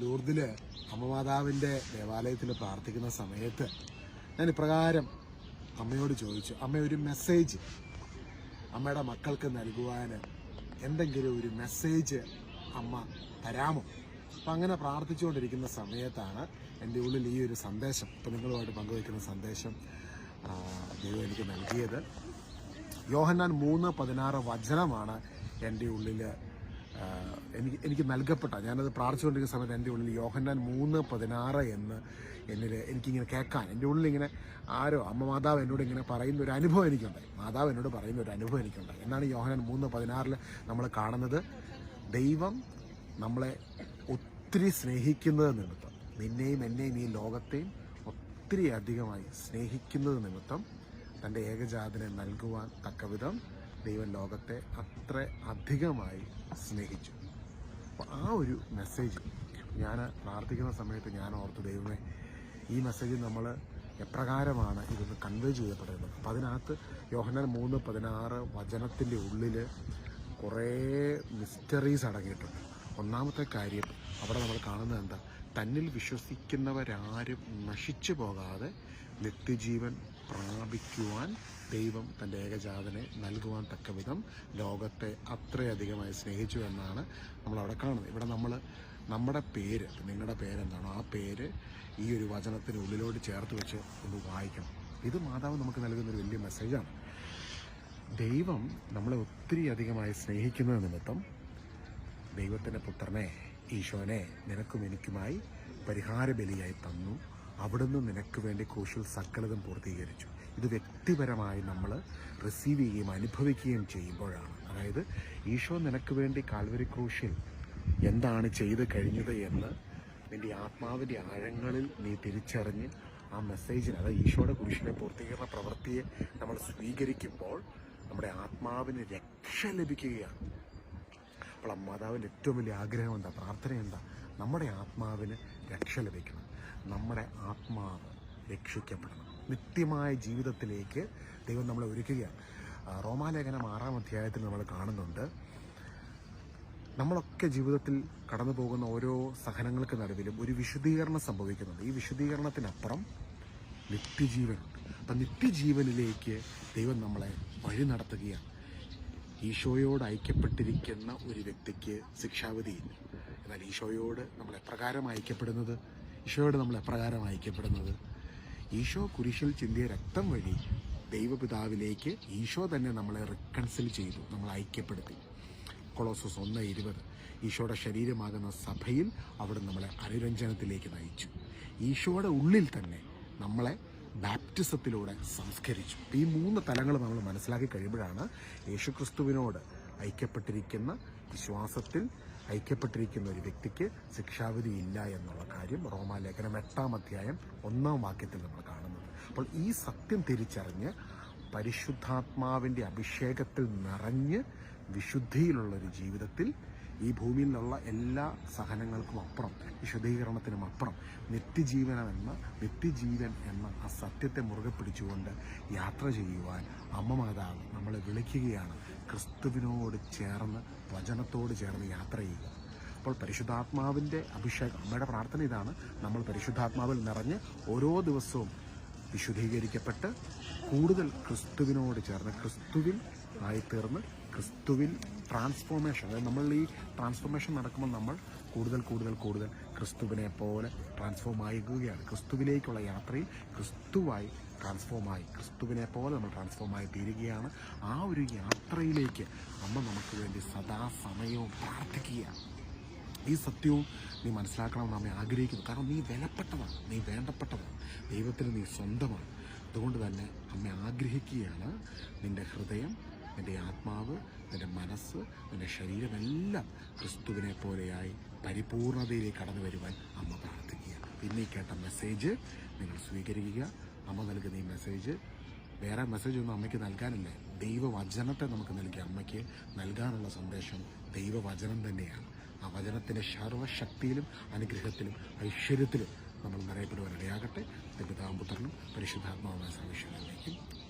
ലൂർദിൽ അമ്മമാതാവിന്റെ ദേവാലയത്തിൽ പ്രാർത്ഥിക്കുന്ന സമയത്ത് ഞാൻ ഇപ്രകാരം അമ്മയോട് ചോദിച്ചു അമ്മ ഒരു മെസ്സേജ് അമ്മയുടെ മക്കൾക്ക് നൽകുവാൻ എന്തെങ്കിലും ഒരു മെസ്സേജ് അമ്മ തരാമോ? അപ്പം അങ്ങനെ പ്രാർത്ഥിച്ചുകൊണ്ടിരിക്കുന്ന സമയത്താണ് എന്റെ ഉള്ളിൽ ഈ ഒരു സന്ദേശം ഇപ്പം നിങ്ങളുമായിട്ട് പങ്കുവയ്ക്കുന്ന സന്ദേശം ദൈവം എനിക്ക് നൽകിയത്. യോഹന്നാൻ മൂന്ന് പതിനാറ് വചനമാണ് എന്റെ ഉള്ളിൽ എനിക്ക് എനിക്ക് നൽകപ്പെട്ട ഞാനത് പ്രാർത്ഥിച്ചുകൊണ്ടിരിക്കുന്ന സമയത്ത് എന്റെ ഉള്ളിൽ യോഹന്നാൻ മൂന്ന് പതിനാറ് എന്ന് എന്നിൽ എനിക്കിങ്ങനെ കേൾക്കാൻ എന്റെ ഉള്ളിൽ ഇങ്ങനെ ആരോ അമ്മ മാതാവ് എന്നോട് ഇങ്ങനെ പറയുന്ന ഒരു അനുഭവം എനിക്കുണ്ടായി. മാതാവ് എന്നോട് പറയുന്ന ഒരു അനുഭവം എനിക്കുണ്ടായി. എന്നാണ് യോഹന്നാൻ മൂന്ന് പതിനാറിൽ നമ്മൾ കാണുന്നത്. ദൈവം നമ്മളെ ഒത്തിരി സ്നേഹിക്കുന്നത് നിമിത്തം നിന്നെയും എന്നെയും ഈ ലോകത്തെയും ഒത്തിരി അധികമായി സ്നേഹിക്കുന്നത് നിമിത്തം തന്റെ ഏകജാതനെ നൽകുവാൻ തക്കവിധം ദൈവം ലോകത്തെ അത്ര അധികമായി സ്നേഹിച്ചു. അപ്പോൾ ആ ഒരു മെസ്സേജ് ഞാൻ പ്രാർത്ഥിക്കുന്ന സമയത്ത് ഞാൻ ഓർത്ത് ദൈവമേ ഈ മെസ്സേജ് നമ്മൾ എപ്രകാരമാണ് ഇതൊന്ന് കൺവേ ചെയ്യപ്പെടുന്നത്? അപ്പം അതിനകത്ത് യോഹന്നാൻ മൂന്ന് പതിനാറ് വചനത്തിന്റെ ഉള്ളിൽ കുറേ മിസ്റ്ററീസ് അടങ്ങിയിട്ടുണ്ട്. ഒന്നാമത്തെ കാര്യം അവിടെ നമ്മൾ കാണുന്നത് എന്താ? തന്നിൽ വിശ്വസിക്കുന്നവരാരും നശിച്ചു പോകാതെ നിത്യജീവൻ പ്രാപിക്കുവാൻ ദൈവം തന്റെ ഏകജാതനെ നൽകുവാൻ തക്കവിധം ലോകത്തെ അത്രയധികമായി സ്നേഹിച്ചു എന്നാണ് നമ്മളവിടെ കാണുന്നത്. ഇവിടെ നമ്മൾ നമ്മുടെ പേര് നിങ്ങളുടെ പേരെന്താണോ ആ പേര് ഈ ഒരു വചനത്തിന് ഉള്ളിലോട്ട് ചേർത്ത് വെച്ച് ഒന്ന് വായിക്കണം. ഇത് മാതാവ് നമുക്ക് നൽകുന്നൊരു വലിയ മെസ്സേജാണ് ദൈവം നമ്മളെ ഒത്തിരി അധികമായി സ്നേഹിക്കുന്നത് നിമിത്തം ദൈവത്തിന്റെ പുത്രനെ ഈശോനെ നിനക്കും എനിക്കുമായി പരിഹാര ബലിയായി തന്നു. അവിടുന്ന് നിനക്ക് വേണ്ടി കോശിൽ സകലതും പൂർത്തീകരിച്ചു. ഇത് വ്യക്തിപരമായി നമ്മൾ റിസീവ് ചെയ്യുകയും അനുഭവിക്കുകയും ചെയ്യുമ്പോഴാണ്. അതായത് ഈശോ നിനക്ക് വേണ്ടി കാൽവരി ക്രൂശിൽ എന്താണ് ചെയ്ത് കഴിഞ്ഞത് എന്ന് നിന്റെ ആത്മാവിന്റെ ആഴങ്ങളിൽ നീ തിരിച്ചറിഞ്ഞ് ആ മെസ്സേജിന് അതായത് ഈശോയുടെ കുരിശിലെ പൂർത്തീകരണ പ്രവൃത്തിയെ നമ്മൾ സ്വീകരിക്കുമ്പോൾ നമ്മുടെ ആത്മാവിന് രക്ഷ ലഭിക്കുകയാണ്. അപ്പോൾ ആ മാതാവിന്റെ ഏറ്റവും വലിയ ആഗ്രഹം എന്താ? പ്രാർത്ഥന എന്താ? നമ്മുടെ ആത്മാവിന് രക്ഷ ലഭിക്കണം. നമ്മുടെ ആത്മാവ് രക്ഷിക്കപ്പെടണം. നിത്യമായ ജീവിതത്തിലേക്ക് ദൈവം നമ്മളെ ഒരുക്കുകയാണ്. റോമാലേഖനം ആറാം അധ്യായത്തിൽ നമ്മൾ കാണുന്നുണ്ട്. നമ്മളൊക്കെ ജീവിതത്തിൽ കടന്നു പോകുന്ന ഓരോ സഹനങ്ങൾക്ക് നടുവിലും ഒരു വിശദീകരണം സംഭവിക്കുന്നുണ്ട്. ഈ വിശദീകരണത്തിനപ്പുറം നിത്യജീവനുണ്ട്. അപ്പം നിത്യജീവനിലേക്ക് ദൈവം നമ്മളെ വഴി നടത്തുകയാണ്. ഈശോയോട് ഐക്യപ്പെട്ടിരിക്കുന്ന ഒരു വ്യക്തിക്ക് ശിക്ഷാവിധിയില്ല എന്നാൽ ഈശോയോട് നമ്മൾ എപ്രകാരം അയക്കപ്പെടുന്നത് ഈശോയോട് നമ്മൾ എപ്രകാരം അയക്കപ്പെടുന്നത് ഈശോ കുരിശിൽ ചിന്തിയ രക്തം വഴി ദൈവപിതാവിലേക്ക് ഈശോ തന്നെ നമ്മളെ റിക്കൺസിൽ ചെയ്തു നമ്മൾ ഐക്യപ്പെടുത്തി. കൊളോസസ് ഒന്ന് ഇരുപത്. ഈശോയുടെ ശരീരമാകുന്ന സഭയിൽ അവിടെ നമ്മളെ അനുരഞ്ജനത്തിലേക്ക് നയിച്ചു. ഈശോയുടെ ഉള്ളിൽ തന്നെ നമ്മളെ ബാപ്റ്റിസത്തിലൂടെ സംസ്കരിച്ചു. ഈ മൂന്ന് തലങ്ങൾ നമ്മൾ മനസ്സിലാക്കി കഴിയുമ്പോഴാണ് യേശുക്രിസ്തുവിനോട് ഐക്യപ്പെട്ടിരിക്കുന്ന വിശ്വാസത്തിൽ ഐക്യപ്പെട്ടിരിക്കുന്ന ഒരു വ്യക്തിക്ക് ശിക്ഷാവിധി ഇല്ല എന്നുള്ള കാര്യം റോമാലേഖനം എട്ടാം അധ്യായം ഒന്നാം വാക്യത്തിൽ നമ്മൾ കാണുന്നത്. അപ്പോൾ ഈ സത്യം തിരിച്ചറിഞ്ഞ് പരിശുദ്ധാത്മാവിന്റെ അഭിഷേകത്തിൽ നിറഞ്ഞ് വിശുദ്ധിയിലുള്ള ഒരു ജീവിതത്തിൽ ഈ ഭൂമിയിലുള്ള എല്ലാ സഹനങ്ങൾക്കും അപ്പുറം വിശദീകരണത്തിനും അപ്പുറം നിത്യജീവനമെന്ന നിത്യജീവൻ എന്ന ആ സത്യത്തെ മുറുകെ പിടിച്ചുകൊണ്ട് യാത്ര ചെയ്യുവാൻ അമ്മ മാതാവ് നമ്മളെ വിളിക്കുകയാണ്. ക്രിസ്തുവിനോട് ചേർന്ന് വചനത്തോട് ചേർന്ന് യാത്ര ചെയ്യുക. അപ്പോൾ പരിശുദ്ധാത്മാവിന്റെ അഭിഷേകം അമ്മയുടെ പ്രാർത്ഥന ഇതാണ്. നമ്മൾ പരിശുദ്ധാത്മാവിൽ നിറഞ്ഞ് ഓരോ ദിവസവും വിശുദ്ധീകരിക്കപ്പെട്ട് കൂടുതൽ ക്രിസ്തുവിനോട് ചേർന്ന് ക്രിസ്തുവിൽ ആയിത്തീർന്ന് ക്രിസ്തുവിൽ ട്രാൻസ്ഫോർമേഷൻ അതായത് നമ്മൾ ഈ ട്രാൻസ്ഫോർമേഷൻ നടക്കുമ്പോൾ നമ്മൾ കൂടുതൽ കൂടുതൽ കൂടുതൽ ക്രിസ്തുവിനെ പോലെ ട്രാൻസ്ഫോം ആയിക്കുകയാണ്. ക്രിസ്തുവിലേക്കുള്ള യാത്രയിൽ ക്രിസ്തുവായി ട്രാൻസ്ഫോമായി ക്രിസ്തുവിനെ പോലെ നമ്മൾ ട്രാൻസ്ഫോമായി തീരുകയാണ്. ആ ഒരു യാത്രയിലേക്ക് അമ്മ നമുക്ക് വേണ്ടി സദാസമയവും പ്രാർത്ഥിക്കുകയാണ്. ഈ സത്യവും നീ മനസ്സിലാക്കണമെന്ന് നമ്മെ ആഗ്രഹിക്കുന്നു. കാരണം നീ വിലപ്പെട്ടതാണ് നീ വേണ്ടപ്പെട്ടതാണ്. ദൈവത്തിന് നീ സ്വന്തമാണ്. അതുകൊണ്ട് തന്നെ അമ്മ ആഗ്രഹിക്കുകയാണ് നിന്റെ ഹൃദയം നിന്റെ ആത്മാവ് നിന്റെ മനസ്സ് നിന്റെ ശരീരമെല്ലാം ക്രിസ്തുവിനെ പോലെയായി പരിപൂർണതയിലേക്ക് കടന്നു വരുവാൻ അമ്മ പ്രാർത്ഥിക്കുക പിന്നെ കേട്ട മെസ്സേജ് നിങ്ങൾ സ്വീകരിക്കുക. അമ്മ നൽകുന്ന ഈ മെസ്സേജ് വേറെ മെസ്സേജ് ഒന്നും അമ്മയ്ക്ക് നൽകാനില്ല. ദൈവവചനത്തെ നമുക്ക് നൽകി അമ്മയ്ക്ക് നൽകാനുള്ള സന്ദേശം ദൈവവചനം തന്നെയാണ്. ആ വചനത്തിന്റെ സർവശക്തിയിലും അനുഗ്രഹത്തിലും ഐശ്വര്യത്തിലും നമ്മൾ നിറയപ്പെടുവാനിടയാകട്ടെ. പിതാമ്പുത്രനും പരിശുദ്ധാത്മാവുമായ സർവീശ്വരനിലേക്കും